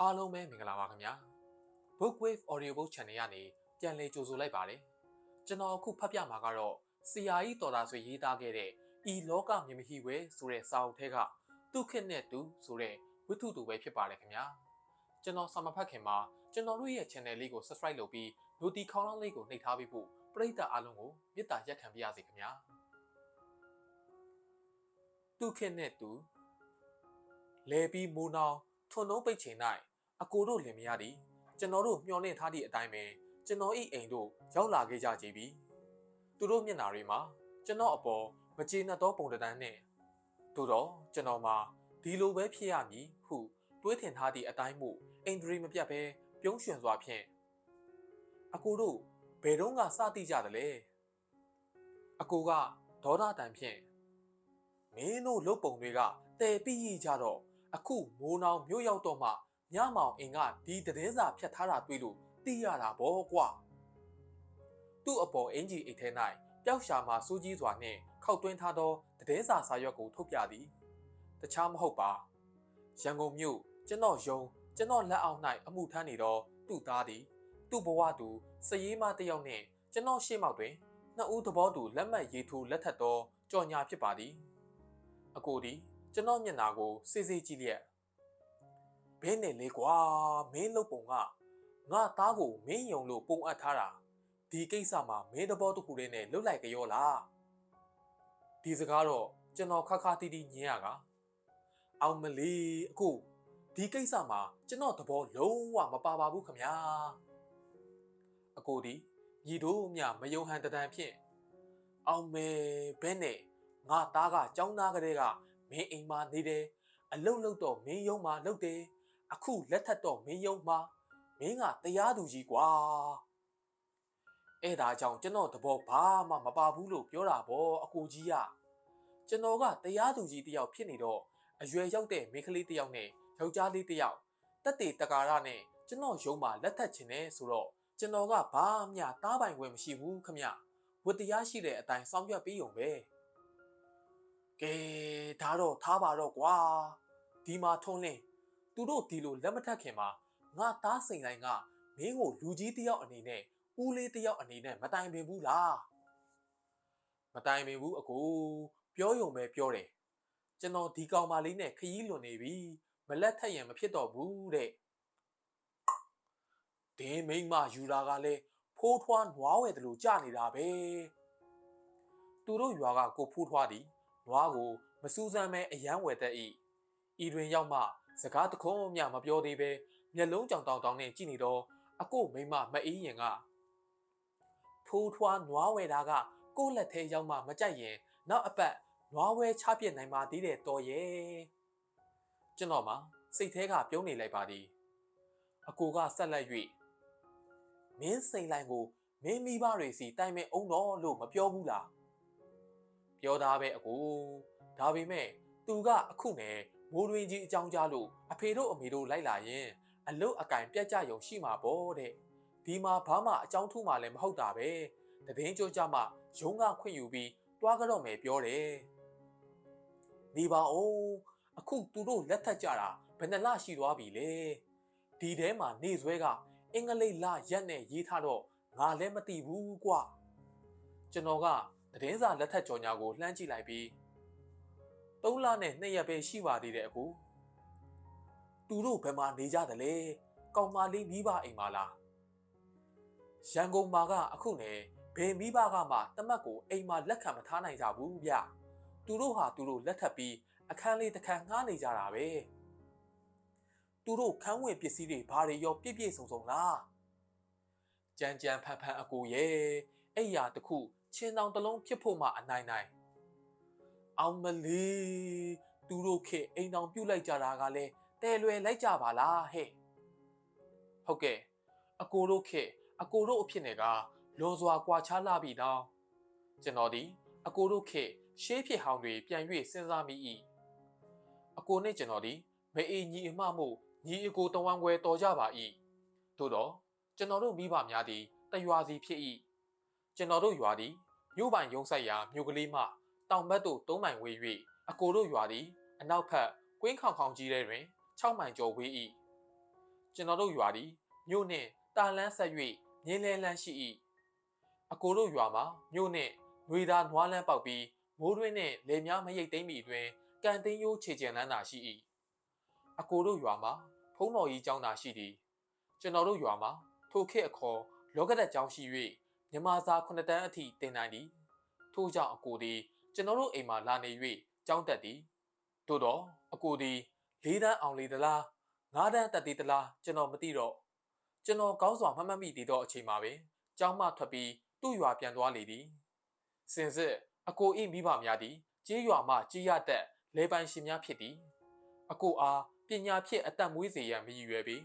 အားလုံးပဲမင်္ဂလာပါခင်ဗျာ Bookwave Audiobook Channel ကနေပြန်လည်ကြိုဆိုလိုက်ပါတယ်ကျွန်တော်အခုဖတ်ပြမှာကတော့ဆရာကြီးတော်တာဆွေရေးသားခဲ့တဲ့ဤလောကမြင်မဟိဝဲဆိုတဲ့စာအုပ်ထဲကသူခစ်နဲ့တူဆိုတဲ့ဝိထုတူပဲဖြစ်ပါတယ်ခင်ဗျာကျွန်တော်စာမဖတ်ခင်မှာကျွန်တော်တို့ရဲ့ channel လေးကို subscribe လုပ်ပြီး notification ခေါင်းလောင်းလေးကိုနှိပ်ထားပေးဖို့ပရိသတ်အားလုံးကိုမေတ္တာရက်ခံပါရစေခင်ဗျာသူခစ်နဲ့တူလဲပြီးမိုးနောင် ထွန်းနှုံးပိတ်ချိန်၌အကိုတို့လင်မရသည်ကျွန်တော်တို့မျှော်လင့်ထားသည့်အတိုင်းပဲကျွန်တော်၏အိမ်တို့ရောက်လာခဲ့ကြကြပြီသူတို့မျက်နှာတွေမှာကျွန်တော်အပေါ်မကျေနပ်သောပုံတန်းနှင့်သို့တော့ကျွန်တော်မှာဒီလိုပဲဖြစ်ရမည်ဟုတွေးထင်ထားသည့်အတိုင်းမှုအိမ်ဒရီမပြတ်ပဲပြုံးရွှင်စွာဖြင့်အကိုတို့ဘယ်တော့ကစတိကြသလဲအကိုကဒေါသတန်ဖြင့်မင်းတို့လုတ်ပုံတွေကတဲပြီးကြတော့ အခုမိုးနောင်မြို့ရောက်တော့မှညမောင်အင်ကဒီသတင်းစာဖြတ်ထားတာတွေ့လို့သိရတာဗောကွာသူ့အပေါ်အင်ဂျီအိတ်ထဲ၌ပျောက်ရှာမှစူးကြီးစွာနှင့်ခောက်သွင်းထားသောသတင်းစာစာရွက်ကိုထုတ်ပြသည်တခြားမဟုတ်ပါရန်ကုန်မြို့ကျွန်တော်ယုံကျွန်တော်လက်အောက်၌အမှုထမ်းနေသောသူ့သားသည် သူ့ဘဝသူစည်ရေးမတစ်ယောက်နှင့်ကျွန်တော်ရှေ့မောက်တွင်နှစ်ဦးသဘောတူလက်မှတ်ရေးထိုးလက်ထပ်သောကြော်ညာဖြစ်ပါသည်အကိုသည် ကျွန်တော်မျက်နှာကိုစေးစေးကြည့်လျက်ဘဲနဲ့လေကွာမင်းလုတ်ပုံကငါသားကိုမင်းယုံလို့ပုံအပ်ထားတာဒီကိစ္စမှာမင်းတဘောတစ်ခုတည်းနဲ့လွတ်လိုက်ကြရောလားဒီစကားတော့ကျွန်တော်ခါခါတီးတီးညင်းရကအောင်မလီအခုဒီကိစ္စမှာကျွန်တော်သဘောလုံးဝမပါပါဘူးခမညာအကိုဒီညီတို့မြမယုံဟန်တတန်ဖြင့်အောင်မဲဘဲနဲ့ငါသားကចောင်းသားကလေးက မင်းအိမ်မှာနေတယ်အလုတ်လုတ်တော့မင်းယုံမှာလုတ်တယ်အခုလက်ထက်တော့မင်းယုံမှာမင်းကတရားသူကြီးကွာအဲ့ဒါကြောင့်ကျွန်တော်တဘောဘာမှမပါဘူးလို့ပြောတာဗောအကူကြီးကကျွန်တော်ကတရားသူကြီးတယောက်ဖြစ်နေတော့အရွယ်ရောက်တဲ့မိန်းကလေးတယောက်နဲ့ယောက်ျားလေးတယောက်တက်တေတကာရနဲ့ကျွန်တော်ယုံမှာလက်ထက်ချင်တယ်ဆိုတော့ကျွန်တော်ကဘာမှတားပိုင်ခွင့်မရှိဘူးခမဝတ်တရားရှိတဲ့အတိုင်းစောင့်ပြပေးုံပဲ ကဲဒါတော့ထားပါတော့ကွာဒီမှာထုံးလင်းသူတို့ဒီလိုလက်မထက်ခင်မှာငါသားစိန်တိုင်းကမင်းကိုလူကြီးတယောက်အနေနဲ့ဦးလေးတယောက်အနေနဲ့မတိုင်ပင်ဘူးလားမတိုင်ပင်ဘူးအကိုပြောယုံပဲပြောတယ်ကျွန်တော်ဒီကောင်မလေးနဲ့ခရီးလွန်နေပြီမလက်ထက်ရင်မဖြစ်တော့ဘူးတဲ့ဒင်းမိမယူလာကလည်းဖိုးထွားနွားဝဲတယ်လို့ကြနေတာပဲသူတို့ရွာကကိုဖိုးထွားသည် နွားကိုမစူးစမ်းမဲအယမ်းဝယ်တတ်၏ဤတွင်ရောက်မှစကားတခုံးမျှမပြောသေးပဲမျက်လုံးကြောင်တောင်တောင်နဲ့ကြည့်နေတော့အကိုမိမမအေးရင်ကဖိုးထွားနွားဝယ်တာကကိုယ့်လက်ထဲရောက်မှမကြိုက်ရင်နောက်အပတ်နွားဝဲချပြစ်နိုင်ပါသေးတယ်တော်ရဲ့ကျွန်တော်မှစိတ်แท้ကပြုံးနေလိုက်ပါသည်အကိုကဆက်လက်၍မင်းစိန်လိုင်ကိုမင်းမိဘတွေစီတိုင်မဲ့အောင်တော့လို့မပြောဘူးလား ပြောသားပဲအကိုဒါပေမဲ့သူကအခုနဲ့မိုးတွင်ကြီးအကြောင်းကြားလို့အဖေတို့အမေတို့လိုက်လာရင်အလုတ်အကင်ပြတ်ကြရုံရှိမှာပေါ့တဲ့ဒီမှာဘာမှအကြောင်းထူးမှလည်းမဟုတ်တာပဲတည်င်းကြကြမှရုံးကခွင့်ယူပြီးတွားကြတော့မယ်ပြောတယ်နေပါဦးအခုသူတို့လက်ထက်ကြတာဘယ်နှလရှိသွားပြီလဲဒီထဲမှာနေဆွဲကအင်္ဂလိပ်လရက်နဲ့ရေးထားတော့ငါလည်းမသိဘူးကွကျွန်တော်က သတင်းစာလက်ထက်ကြော်ညာကိုလှမ်းကြည့်လိုက်ပြီးသုံးလနဲ့နှစ်ရက်ပဲရှိပါသေးတယ်အကူသူတို့ဘယ်မှာနေကြသလဲကောင်မလေးမိဘအိမ်မှာလားရန်ကုန်မှာကအခုနဲ့ဘယ်မိဘကမှတမတ်ကိုအိမ်မှာလက်ခံမထားနိုင်ကြဘူးဗျသူတို့ဟာသူတို့လက်ထပ်ပြီးအခန်းလေးတစ်ခန်းငှားနေကြတာပဲသူတို့ခန်းဝင်ပစ္စည်းတွေဘာတွေရောပြည့်ပြည့်စုံစုံလားကြမ်းကြမ်းဖန်ဖန်အကူရဲ့အဲ့ရတခု ချင်းတောင်တလုံးဖြစ်ဖို့မှအနိုင်နိုင်အောင်မလေးသူတို့ခေအိမ်တောင်ပြုတ်လိုက်ကြတာကလည်းတဲလွယ်လိုက်ကြပါလားဟဲ့ဟုတ်ကဲ့အကိုတို့ခေအကိုတို့အဖြစ်နဲ့ကလွန်စွာကွာခြားလာပြီတော့ကျွန်တော်ဒီအကိုတို့ခေရှေးဖြစ်ဟောင်းတွေပြန်၍စဉ်းစားမိ၏အကိုနဲ့ကျွန်တော်ဒီမအေးညီအမမှုညီအကိုတဝမ်းခွဲတော်ကြပါ၏သို့တော့ကျွန်တော်တို့မိဘများသည်တရွာစီဖြစ်၏ကျွန်တော်တို့ရွာသည် မြို့ပိုင်ရုံးဆိုင်ရာမြို့ကလေးမှတောင်ဘက်သို့၃မိုင်ဝေး၍အကိုတို့ရွာသည်အနောက်ဘက်ကွင်းခေါင်ခေါင်ကြီးထဲတွင်6မိုင်ကျော်ဝေး၏ကျွန်တော်တို့ရွာသည်မြို့နှင့်တာလန်းဆက်၍မြင်းလဲလန်းရှိ၏အကိုတို့ရွာမှာမြို့နှင့်ငွေသားနွားလန်းပေါက်ပြီးမိုးတွင်းနှင့်လေများမရိတ်သိမ့်မီတွင်ကန်တင်းရိုးခြေကျင်လန်းသာရှိ၏အကိုတို့ရွာမှာဖုံးတော်ကြီးကျောင်းသာရှိသည်ကျွန်တော်တို့ရွာမှာထိုခေတ်အခေါ်လောကဒတ်ကျောင်းရှိ၍ မြမစာ9တန်းအထိတင်နိုင်သည်ထို့ကြောင့်အကိုသည်ကျွန်တော်တို့အိမ်မှာလာနေ၍ကျောင်းတက်သည်သို့တော့အကိုသည်လေးတန်းအောင်လေးသလားငါးတန်းတက်သေးသလားကျွန်တော်မသိတော့ကျွန်တော်ကောင်းစွာမှတ်မှတ်မိသေးသောအချိန်မှာပင်ကျောင်းမှထွက်ပြီးသူ့ရွာပြန်သွားလေသည်စင်စစ်အကို၏မိဘများသည်ကြေးရွာမှကြေးရသက်လေပိုင်ရှင်များဖြစ်သည်အကိုအားပညာဖြင့်အသက်မွေးစေရန်မရည်ရွယ်ပေ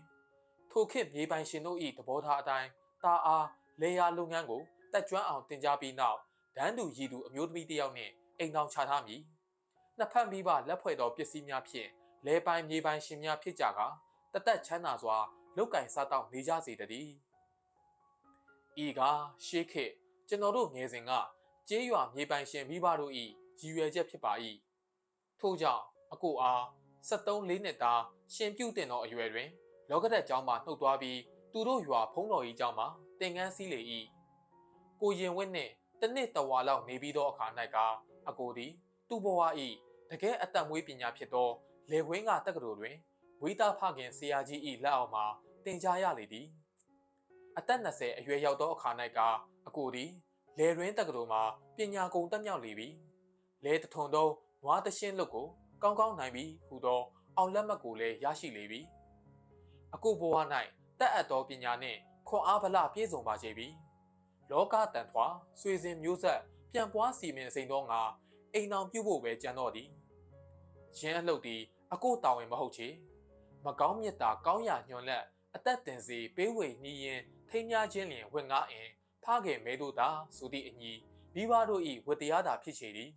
ထိုခေတ်မြေပိုင်ရှင်တို့၏သဘောထားအတိုင်းတာအား လေယာလုပ်ငန်းကိုတက်ကျွမ်းအောင်တင် जा ပြီးနောက်ဒန်းတူရည်သူအမျိုးသမီးတစ်ယောက်နှင့်အိမ်တော်ချထားမည်နှစ်ဖက်မိဘလက်ဖွဲ့သောပစ္စည်းများဖြင့်လဲပိုင်မြေပိုင်ရှင်များဖြစ်ကြကာတသက်ချမ်းသာစွာလုတ်ကင်စားတောက်နေကြစေတည်းဤကရှေးခေတ်ကျွန်တော်တို့ငယ်စဉ်ကကျေးရွာမြေပိုင်ရှင်မိဘတို့၏ရည်ရွယ်ချက်ဖြစ်ပါ၏ထို့ကြောင့်အကိုအား73လေးနှစ်သားရှင်ပြုတင်သောအရွယ်တွင် လောကဒတ်ကျောင်းမှနှုတ်သွားပြီးသူတို့ရွာဖုံးတော်ကြီးကျောင်းမှာ တင်ကန်းစည်းလေ၏ကိုရင်ဝင်းနှင့်တနစ်တဝါလောက်နေပြီးသောအခါ၌ကအကိုသည် သူ့ဘဝ၏တကယ်အသက်မွေးပညာဖြစ်သောလေဝင်းကတက္ကသိုလ်တွင်ဝိသားဖခင်ဆရာကြီး၏လက်အောက်မှာတင်ကြားရလေသည်အသက်20အရွယ်ရောက်သောအခါ၌ကအကိုသည်လေရင်းတက္ကသိုလ်မှာပညာကုန်တက်မြောက်လေပြီလေတထုံသောနွားတရှင်းလွတ်ကိုကောင်းကောင်းနိုင်ပြီဟူသောအောင်လက်မှတ်ကိုလည်းရရှိလေပြီအကိုဘဝ၌တက်အပ်သောပညာနှင့် ခွန်အားဗလပြည့်စုံပါစေပြီလောကတန်ထွာဆွေစဉ်မျိုးဆက်ပြန်ပွားစီမင်စိန်သောငါအိမ်အောင်ပြုတ်ဖို့ပဲကြံတော့သည်ရင်းအလှုပ်သည်အကိုတာဝန်မဟုတ်ချေမကောင်းမြတ်တာကောင်းရာညွန်လက်အသက်တင်စီပေးဝေနှီးရင်ထိမ်းများခြင်းလျင်ဝင်ငါအင်ဖခင်မဲတို့သာဆိုသည့်အညီမိဘတို့၏ဝတ္တရားသာဖြစ်ချေသည်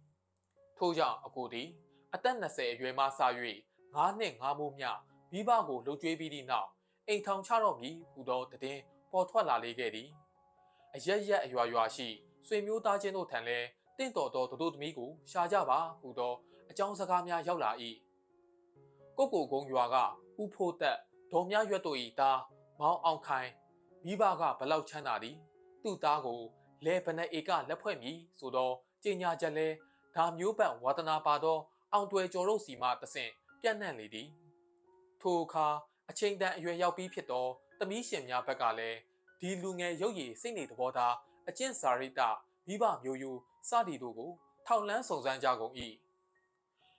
ထို့ကြောင့်အကိုသည်အသက်20အရွယ်မှစ၍9နှစ်9မိုးမြမိဘကိုလှုပ်ကြွေးပြီးသည့်နောက်အိမ်ထောင်ချတော့မည်ဟူသောတည်င်း ပေါ်ထွက်လာလေခဲ့သည်အရက်ရက်အရွာရွာရှိဆွေမျိုးသားချင်းတို့ထံလဲတင့်တော်သောတို့သမီးကိုရှာကြပါဟူသောအကြောင်းစကားများရောက်လာ၏ကိုကိုကုန်းရွာကဥဖိုးသက်ဒေါ်မြရွက်တို့၏သားမောင်အောင်ခိုင်မိဘကဘလောက်ချမ်းသာသည်သူ့သားကိုလဲဗနဧကလက်ဖွဲ့မည်ဆိုသောကြေညာချက်လဲဒါမျိုးပတ်ဝါသနာပါသော အောင်တွယ်ကျော်တို့စီမှတဆင့်ပြန့်နှံ့လေသည်ထိုအခါအချိန်တန်အရွယ်ရောက်ပြီးဖြစ်သော သမီးရှင်များဘက်ကလည်းဒီလူငယ်ရုပ်ရည်စိတ်နေသဘောထားအကျင့်စာရိတ္တမိဘမျိုးရိုးစသည်တို့ကို ထောက်လန်းစုံစမ်းကြကုန်၏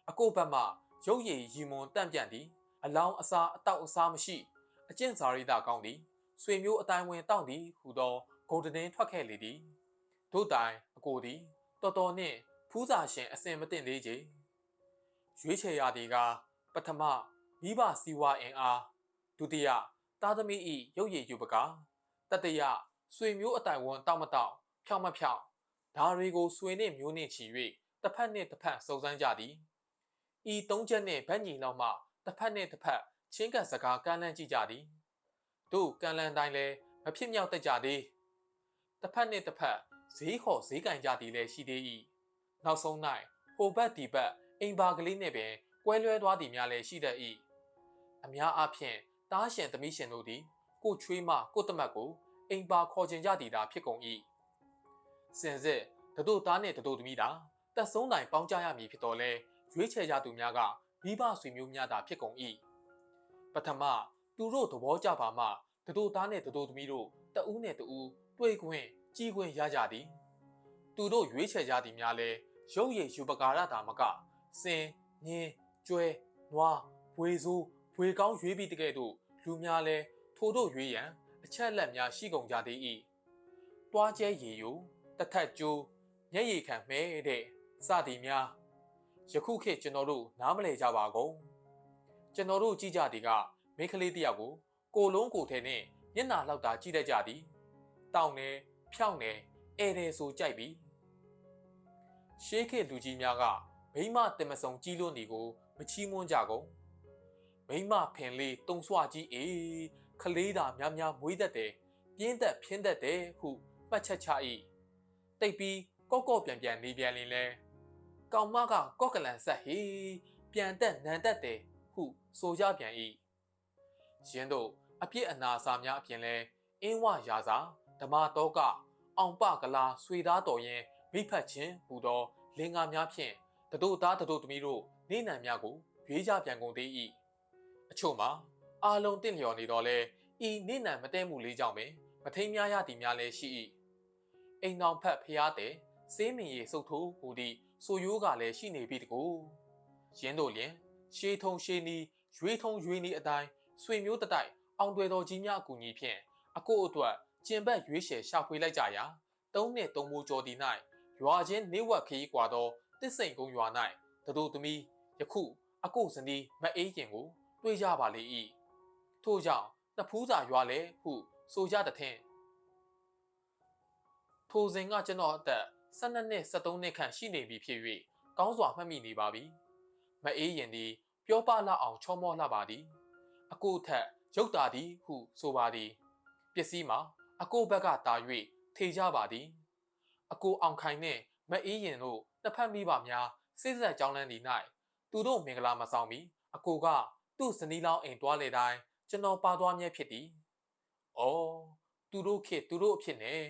အကိုဘက်မှရုပ်ရည်ရီမွန်တန့်ပြန့်သည် အလောင်းအစာအတောက်အစားမရှိ အကျင့်စာရိတ္တကောင်းသည်ဆွေမျိုးအတိုင်းဝင်တောင့်သည်ဟူသောဂုံတည်ထွက်ခဲ့လေသည်တို့တိုင်အကိုသည်တော်တော်နှင့်ဖူးစာရှင်အစင်မတင်သေးချေရွေးချယ်ရသည်ကပထမမိဘစီဝါအင်အားဒုတိယ သားသမီး၏ရုပ်ရည်ယူပကတတိယဆွေမျိုးအတိုင်ဝန်တောက်မတောက်ဖြောင်းမဖြောင်းဒါတွေကိုဆွေနှင့်မျိုးနှင့်ချီ၍တစ်ဖက်နှင့်တစ်ဖက်စုံစမ်းကြသည်ဤသုံးချက်နှင့်ဗတ်ညီလောက်မှတစ်ဖက်နှင့်တစ်ဖက်ချင်းကပ်စကားကမ်းလှမ်းကြည့်ကြသည်တို့ကမ်းလှမ်းတိုင်းလည်းမဖြစ်မြောက်တတ်ကြသည်တစ်ဖက်နှင့်တစ်ဖက်ဈေးခေါ်ဈေးကင်ကြသည်လည်းရှိသေး၏နောက်ဆုံး၌ဟိုဘက်ဒီဘက်အိမ်ပါကလေးနှင့်ပင်ကွဲလွဲသွားသည်များလည်းရှိတတ်၏အများအားဖြင့် တားရှင်သမီးရှင်တို့သည်ကိုချွေးမှကိုတမတ်ကိုအိမ်ပါခေါ်ခြင်းကြသည်သာဖြစ်ကုန်၏စင်စစ်တတို့သားနှင့်တတို့သမီးသာတက်ဆုံးတိုင်ပေါင်းကြရမည်ဖြစ်တော်လဲရွေးချယ်ကြသူများကမိဘဆွေမျိုးများသာဖြစ်ကုန်၏ပထမသူတို့သဘောကြပါမှတတို့သားနှင့်တတို့သမီးတို့တဦးနှင့်တဦးတွေ့ခွင့်ကြီးခွင့်ရကြသည် သူတို့ရွေးချယ်ကြသည်များလဲရုပ်ရည်ယူပကာရတာမကစင်ညင်းကျွဲနွားဘွေဆိုး ဘွေကောင်းရွေးပြီးတကဲ့သို့လူများလဲထိုတို့ရွေးရန်အချက်လက်များရှိကုန်ကြသေး၏တွားကျဲရည်ယူတထက်ကျိုးမျက်ရည်ခံမဲတဲ့စသည်များယခုခေတ်ကျွန်တော်တို့နားမလည်ကြပါကုန်ကျွန်တော်တို့ကြည့်ကြသည်ကမိန်းကလေးတယောက်ကိုကိုလုံးကိုထဲနဲ့မျက်နှာလောက်သာကြည့်တတ်ကြသည်တောင်းနေဖြောင်းနေအဲတယ်ဆိုကြိုက်ပြီရှေးခေတ်လူကြီးများကမိမတင်မစုံကြီးလွန်းဒီကို မချီးမွမ်းကြကုန် မိမဖင်လေးတုံဆွကြီးအေးခလေးတာများများမွေးတတ်တယ်ပြင်းသက်ဖြင်းတတ်တယ်ဟုမှတ်ချက်ချ၏တိတ်ပြီးကော့ကော့ပြန်ပြန်နေပြန်လင်းလဲကောင်မကကော့ကလန်ဆက်ဟေးပြန်တက်နန်တက်တယ်ဟုဆိုကြပြန်၏ရင်းတို့အပြစ်အနာစာများအပြင်လဲအင်းဝရာစာဓမ္မတောကအောင်ပကလာဆွေသားတော်ရင်မိဖက်ချင်းဟူသောလင်္ကာများဖြင့်တတို့သားတတို့သမီးတို့နေနံများကိုရွေးကြပြန်ကုန်သေး၏ အချို့မှာအာလုံးတင့်လျော်နေတော့လဲဤနေနံမတဲမှုလေးကြောင့်ပင်မထိန်များရသည်များလည်းရှိ၏အိမ်တော်ဖက်ဖျားတဲ့စေးမင်ရီစုပ်ထိုးဟူသည့်ဆိုရိုးကလည်းရှိနေပြီတကူရင်းတို့လျင်ရှေးထုံရှေးနီရွေးထုံရွေးနီအတိုင်းဆွေမျိုးတတိုက်အောင်တွေတော်ကြီးများအကူအညီဖြင့်အကိုအတွက်ကျင်ဘက်ရွေးရှယ်ရှာဖွေလိုက်ကြရာသုံးနှစ်သုံးမိုးကျော်ဒီ၌ရွာချင်းနေဝက်ခရီးကွာသောတစ်စိန်ကုန်းရွာ၌တတို့သမီးယခုအကိုစနီးမအေးခင်ကို တွေ့ကြပါလေ၏ထို့ကြောင့်တဖူးစာရွာလေဟုဆိုကြတဲ့ထင်ထိုစဉ်ကကျွန်တော်အသက်12နှစ်13နှစ်ခန့်ရှိနေပြီဖြစ်၍ကောင်းစွာမှတ်မိနေပါပြီမအေးရင်သည်ပြောပလောက်အောင်ချောမောလှပါသည်အကိုထက်ရုပ်တာသည်ဟုဆိုပါသည်ပစ္စည်းမှာအကိုဘက်ကတာ၍ထေကြပါသည်အကိုအောင်ခိုင်နှင့်မအေးရင်တို့တစ်ဖက်မိပါများစိတ်ဆက်ကြောင်းလန်းသည်၌သူတို့မင်္ဂလာမဆောင်မီအကိုက သူ့ဇနီးလောင်းအိမ်တွားလေတိုင်းကျွန်တော်ပါသွားမြဲဖြစ်သည်။အော်သူတို့ခေသူတို့အဖြစ်နဲ့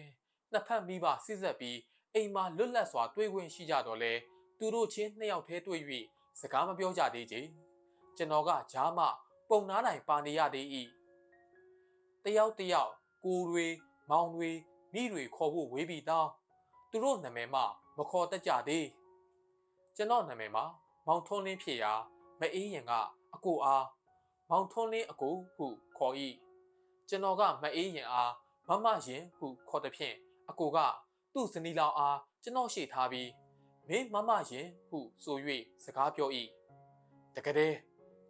နှစ်ဖက်မိပါစိစက်ပြီးအိမ်မှာလွတ်လပ်စွာတွေ့ခွင့်ရှိကြတော့လဲသူတို့ချင်းနှစ်ယောက်တည်းတွေ့၍စကားမပြောကြသေးချေကျွန်တော်ကဂျားမပုံနာနိုင်ပါနေရသေး၏တယောက်တယောက်ကိုတွေမောင်တွေမိတွေခေါ်ဖို့ဝေးပြီးတောင်းသူတို့နာမည်မှမခေါ်တတ်ကြသေးကျွန်တော်နာမည်မှာမောင်ထွန်းလင်းဖြစ်ရာမအေးရင်က အကိုအားမောင်ထွန်းလင်းအကိုဟုခေါ်၏ကျွန်တော်ကမအေးရင်အားမမရင်ဟုခေါ်သည်ဖြင့်အကိုကသူ့ဇနီးလောင်အားကျွန်တော်ရှေ့ထားပြီးမင်းမမရင်ဟုဆို၍စကားပြော၏တကယ်တည်း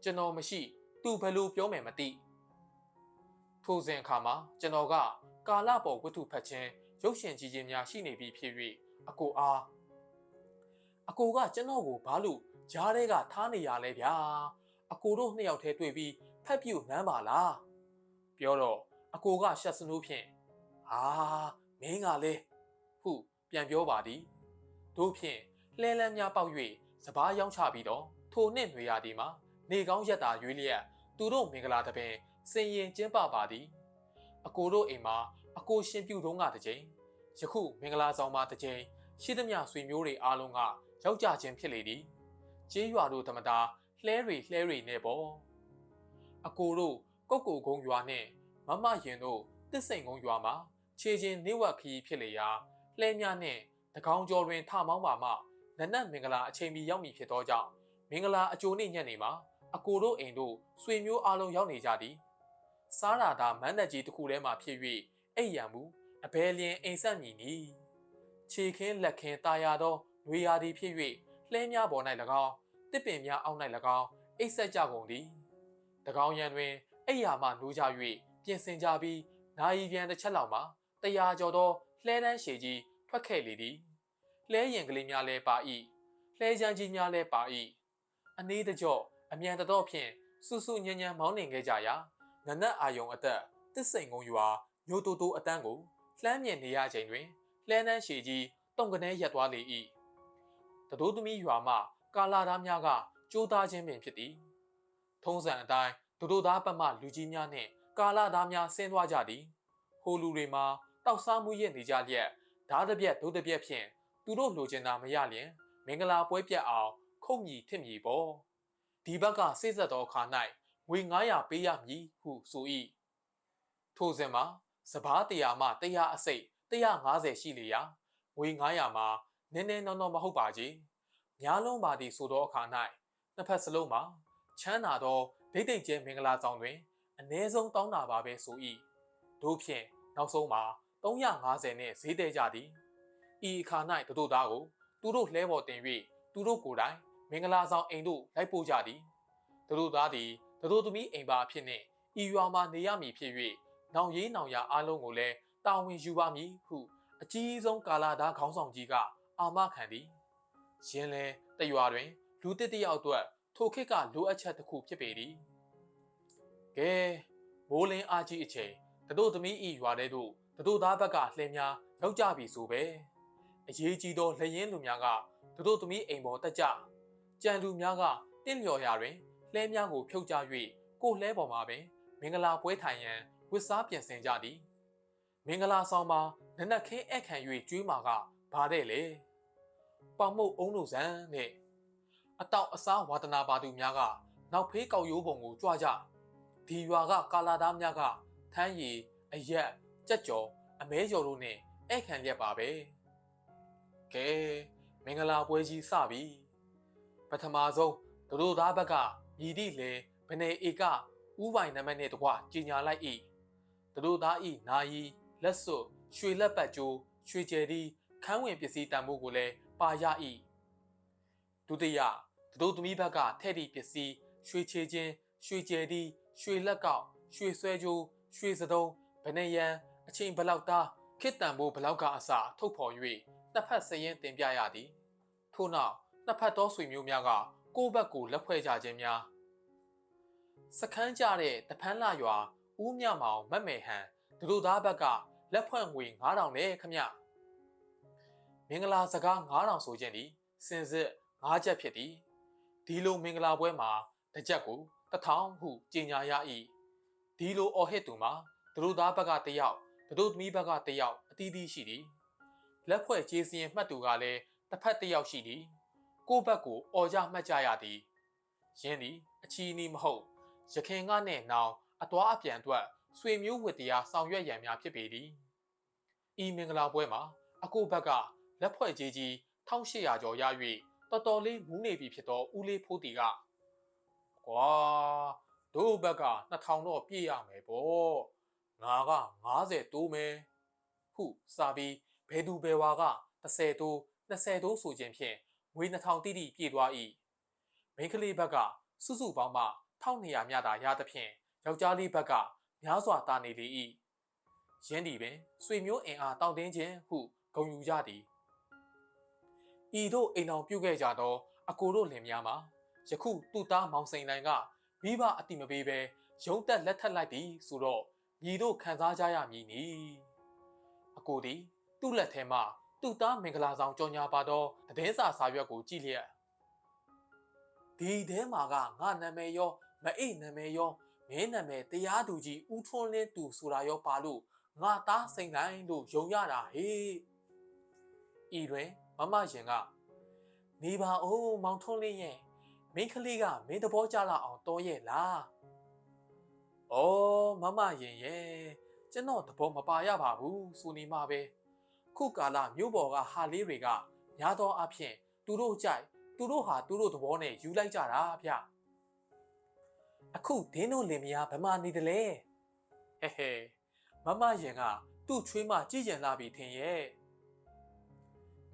ကျွန်တော်မရှိ သူဘယ်လိုပြောမယ်မသိထိုစဉ်အခါမှာကျွန်တော်ကကာလပေါ်ဝတ္ထုဖတ်ခြင်းရုပ်ရှင်ကြီးခြင်းများရှိနေပြီဖြစ်၍အကိုအားအကိုကကျွန်တော်ကိုဘာလို့ဂျားတွေကထားနေရလဲဗျာ အကိုတို့နှစ်ယောက်တည်းတွေ့ပြီးဖက်ပြူနမ်းပါလားပြောတော့အကိုကရှက်စနိုးဖြင့်ဟာမင်းကလေဟုပြန်ပြောပါသည်တို့ဖြင့်လှဲလန်းများပေါက်၍စပားရောင်းချပြီးတော့ထိုနှင့်ຫນွေရာဒီမှာနေကောင်းရက်တာရွေးလျက်သူတို့မင်္ဂလာတပင်စင်ရင်ကျင်းပပါသည်အကိုတို့အိမ်မှာအကိုရှင်ပြုတုံးကတစ်ကြိမ်ယခုမင်္ဂလာဆောင်မှာတစ်ကြိမ်ရှိသမျှဆွေမျိုးတွေအားလုံးကယောက်ျားချင်းဖြစ်လေသည်ကျေးရွာတို့သမတာ လှဲတွေလှဲတွေနဲ့ပေါ့အကိုတို့ကုတ်ကိုကုန်းရွာနဲ့မမရင်တို့တစ်စိန်ကုန်းရွာမှာခြေချင်းနေဝက်ခရီးဖြစ်လေရာလှဲများနဲ့တကောင်ကျော်တွင်ထမောင်းပါမှနနက်မင်္ဂလာအချိန်မီရောက်မည်ဖြစ်သောကြောင့်မင်္ဂလာအကျိုးနေ့ညနေမှာအကိုတို့အိမ်တို့ဆွေမျိုးအားလုံးရောက်နေကြသည်စားရတာမန်းတက်ကြီးတစ်ခုထဲမှာဖြစ်၍အိပ်ရံမှုအဘယ်လျင်အိမ်ဆက်မည်နီခြေခင်းလက်ခင်းตาရသောຫນွေရာသည်ဖြစ်၍လှဲများပေါ်၌၎င်း တစ်ပင်များအောက်၌၎င်းအိပ်ဆက်ကြကုန်သည်တကောင်ရံတွင်အိပ်ယာမှနိုးကြ၍ပြင်ဆင်ကြပြီးနာယီပြန်တစ်ချက်လောက်မှာတရာကျော်သောလှဲတန်းရှည်ကြီးထွက်ခဲ့လေသည်လှဲရင်ကလေးများလည်းပါ၏လှဲချမ်းကြီးများလည်းပါ၏အနည်းတကြော့အမြန်တော်ဖြင့်စူးစူးညံ့ညံ့မောင်းနှင်ခဲ့ကြရာနနက်အာယုံအသက်တစ်စိန်ကုန်းရွာမျိုးတိုးတိုးအတန်းကိုလှမ်းမြင်နေရချိန်တွင်လှဲတန်းရှည်ကြီးတုံကနေရက်သွားလေ၏တတိုးသမီးရွာမှ ကာလာသားများကကြိုးသားခြင်းပင်ဖြစ်သည်ထုံးစံအတိုင်းဒုဒိုသားပတ်မှလူကြီးများနှင့်ကာလာသားများဆင်းသွားကြသည်ဟိုလူတွေမှာတောက်စားမှုရနေကြလျက်ဓားတစ်ပြက်ဒုတစ်ပြက်ဖြင့်သူတို့လိုချင်တာမရလျင် မင်္ဂလာပွဲပြတ်အောင် ခုတ်မြည်ထစ်မြည်ပေါ့ဒီဘက်ကစိတ်ဆက်သောအခါ၌ငွေ900ပေးရမည်ဟုဆို၏ထိုစဉ်မှာစပား100မှ100အစိတ်150ရှိလေရာငွေ900မှာနည်းနည်းနော်နော်မဟုတ်ပါကြီး များလုံးပါသည်ဆိုသောအခါ၌နှစ်ဖက်စလုံးမှာချမ်းသာသောဒိတ်ဒိတ်ကျဲမင်္ဂလာဆောင်တွင်အ ਨੇ ဆုံးတောင်းတာပါပဲဆို၏တို့ဖြင့်နောက်ဆုံးမှာ350နဲ့ဈေးတဲကြသည်ဤအခါ၌တို့သားကိုသူတို့လှဲပေါ်တင်၍သူတို့ကိုယ်တိုင်မင်္ဂလာဆောင်အိမ်သို့လိုက်ပို့ကြသည်တို့သားသည်တို့သမီးအိမ်ပါအဖြစ်နှင့်ဤရွာမှာနေရမည်ဖြစ်၍နောင်ရေးနောင်ရအားလုံးကိုလည်းတာဝန်ယူပါမည်ဟုအကြီးဆုံးကာလာသားခေါင်းဆောင်ကြီးကအာမခံသည် ယင်းလဲတရွာတွင် လူတစ်တယောက်အတွက်ထိုခေတ်ကလိုအပ်ချက်တစ်ခုဖြစ်ပေသည်ကဲမိုးလင်းအားကြီးအချိန်တတို့သမီးဤရွာထဲသို့တတို့သားဘက်ကလှည့်များရောက်ကြပြီဆိုပဲအရေးကြီးသောလက်ရင်လူများကတတို့သမီးအိမ်ပေါ်တက်ကြကြံလူများကတင့်လျော်ရာတွင်လှဲများကိုဖြုတ်ကြ၍ကိုလှဲပေါ်မှာပင်မင်္ဂလာပွဲထိုင်ရန်ဝစ်စားပြင်ဆင်ကြသည်မင်္ဂလာဆောင်မှာနနက်ခင်းအခန့်၍ကျွေးမာကဘာတဲ့လေ ပေါင်မုတ်အုံးလို့ဇန်နဲ့အတောက်အစားဝါဒနာပါသူများကနောက်ဖေးကောက်ရိုးပုံကိုကြွကြဒီရွာကကာလာသားများကထမ်းရည်အရက်ကြက်ကြော်အမဲကျော်တို့နဲ့အခန့်ရက်ပါပဲကဲမင်္ဂလာပွဲကြီးစပြီပထမဆုံးတို့သားဘက်ကမြည်သည့်လေဘနေဧကဥပိုင်နံပါတ်နဲ့တကွကြီးညာလိုက်၏တို့သားဤနာယီလက်စွပ်ရွှေလက်ပတ်ကျိုးရွှေကျယ်သည်ခန်းဝင်ပစ္စည်းတန်ဖိုးကိုလည်း ပါရ၏ဒုတိယတို့သမီးဘက်ကထဲ့သည့်ပစ္စည်းရွှေချေချင်းရွှေကျယ်သည်ရွှေလက်ကောက်ရွှေဆွဲကျိုးရွှေစတုံးဗနေယံအချိန်ဘလောက်သားခေတ္တံဘိုးဘလောက်ကအစာထုတ်ဖော်၍နှစ်ဖက်စရင်တင်ပြရသည်ထို့နောက်နှစ်ဖက်သောဆွေမျိုးများကကိုယ့်ဘက်ကိုလက်ဖွဲ့ကြခြင်းများစခန်းကြတဲ့တဖန်းလာရွာဦးမြမောင်မတ်မေဟန်ဒလူသားဘက်ကလက်ဖွဲ့ငွေ9000နဲ့ခမ မင်္ဂလာစကား9000ဆိုခြင်းသည်စင်စစ်5ချက်ဖြစ်သည်ဒီလိုမင်္ဂလာပွဲမှာတစ်ချက်ကို1000ဟုကြေညာရ၏ဒီလိုအော်ဟစ်သူမှာဒလူသားဘက်ကတယောက်ဒလူသမီးဘက်ကတယောက်အသီးသီးရှိသည်လက်ဖွဲ့ကျေးစင်းမှတ်သူကလည်းတစ်ဖက်တစ်ယောက်ရှိသည်ကိုယ့်ဘက်ကိုအော်ကြမှတ်ကြရသည်ယင်းသည်အချီနီမဟုတ်ရခင်ကနဲ့နောင်အသွားအပြန်အတွက်ဆွေမျိုးဝတ္တရားဆောင်ရွက်ရန်များဖြစ်ပေသည်ဤမင်္ဂလာပွဲမှာအကိုဘက်က လက်ဖွဲ့ကြီးကြီး1800ကျော်ရ၍တော်တော်လေးမူးနေပြီဖြစ်သောဦးလေးဖိုးတီကကွာတို့ဘက်က2000တော့ပြည့်ရမယ်ပေါ့ငါက90တိုးမယ်ဟုစာပြီးဘဲသူဘဲဝါက30တိုး20တိုးဆိုခြင်းဖြင့်ငွေ2000တိတိပြည့်သွား၏မိန်းကလေးဘက်ကစုစုပေါင်းမှ1200မြတာရသဖြင့်ယောက်ျားလေးဘက်ကများစွာတာနေလေ၏ရင်းဒီပင်ဆွေမျိုးအင်အားတောင့်တင်းခြင်းဟုဂုဏ်ယူကြသည် ဤတို့အိမ်အောင်ပြုခဲ့ကြသောအကိုတို့လင်များမှာယခုသူ့သားမောင်စိန်နိုင်ကမိဘအတိမပေးဘဲရုံတက်လက်ထက်လိုက်သည်ဆိုတော့ညီတို့ခံစားကြရမည်နီအကိုသည်သူ့လက်ထဲမှသူ့သားမင်္ဂလာဆောင်ကြော်ညာပါသောတည်င်းစာစာရွက်ကိုကြည့်လျက်ဒီထဲမှာကငါနာမည်ရောမအိတ်နာမည်ရောမင်းနာမည်တရားသူကြီးဦးထွန်းလင်းသူဆိုတာရောပါလို့ငါသားစိန်တိုင်းလို့ယုံရတာဟေ့ဤတွင် မမရင်ကနေပါအိုးမောင်ထွန်းလင်းရဲ့မင်းကလေးကမင်းသဘောကျလာအောင်တော်ရဲ့လား။အော်မမရင်ရဲ့ကျွန်တော်သဘောမပါရပါဘူးဆိုနေမှပဲခုကာလမြို့ပေါ်ကဟာလေးတွေကညာတော်အဖြစ်သူတို့ကြိုက်သူတို့ဟာသူတို့သဘောနဲ့ယူလိုက်ကြတာဗျအခုဒင်းတို့လင်မယားဗမာနေတယ်လေဟဲဟဲမမရင်ကသူ့ချွေးမကြည်ကျင်လာပြီထင်ရဲ့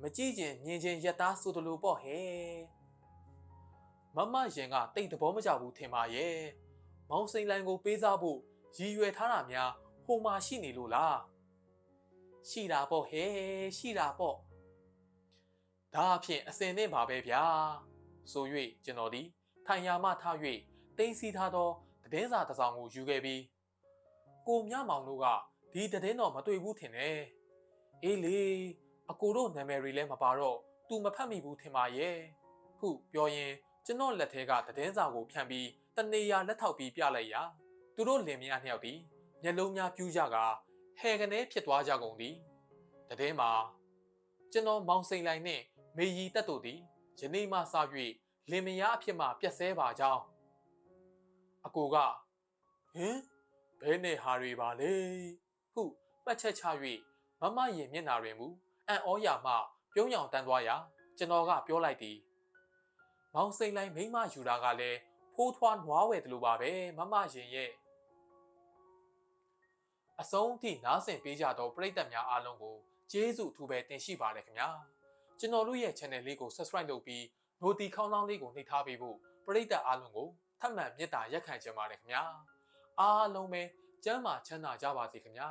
မကြည့်ကျင်မြင်ချင်းရက်သားဆိုတလို့ပေါ့ဟဲ့မမရင်ကတိတ်သဘောမကျဘူးထင်ပါရဲ့မောင်စိန်လိုင်ကိုပေးစားဖို့ရည်ရွယ်ထားတာများဟိုမှာရှိနေလို့လားရှိတာပေါ့ဟဲ့ရှိတာပေါ့ဒါအဖြစ်အစင်နဲ့ပါပဲဗျာဆို၍ကျွန်တော်ဒီထိုင်ယာမှထား၍တင်းစီထားသောတည်င်းစာတစ်စောင်ကိုယူခဲ့ပြီးကိုမြမောင်တို့ကဒီတည်င်းတော့မတွေ့ဘူးထင်တယ်အေးလေ အကိုတို့နာမည်တွေလည်းမပါတော့သူမဖတ်မိဘူးထင်ပါရဲ့ဟုပြောရင်ကျွန်တော်လက်ထဲကတည်င်းစာကိုဖြန့်ပြီးတနေရာလက်ထောက်ပြီးပြလိုက်ရာသူတို့လင်မယားနှစ်ယောက်ဒီမျက်လုံးများပြူးကြကဟဲကနေဖြစ်သွားကြကုန်သည်တည်င်းမှာကျွန်တော်မောင်စိန်လိုင်နှင့်မေရီတက်တို့သည်ယနေ့မှစ၍လင်မယားအဖြစ်မှပြက်ဆဲပါကြောင်းအကိုကဟင်ဘဲနဲ့ဟာတွေပါလေဟုပတ်ချက်ချ၍မမရင်မျက်နာတွင်မူ အံ့ဩရာမှပြုံးရောင်တန်းသွားရာကျွန်တော်ကပြောလိုက်သည်မောင်စိန်လိုင်းမိမယူတာကလည်းဖိုးထွားနွားဝယ်တယ်လို့ပါပဲမမရင်ရဲ့အဆုံးထိနားဆင်ပေးကြသောပရိသတ်များအားလုံးကိုကျေးဇူးအထူးပဲတင်ရှိပါတယ်ခင်ဗျာကျွန်တော်တို့ရဲ့ channel လေးကို subscribe လုပ်ပြီး notification ခေါင်းလောင်းလေးကိုနှိပ်ထားပေးဖို့ပရိသတ်အားလုံးကိုထပ်မံမေတ္တာရက်ခံချင်ပါတယ်ခင်ဗျာအားလုံးပဲကျမ်းမာချမ်းသာကြပါစေခင်ဗျာ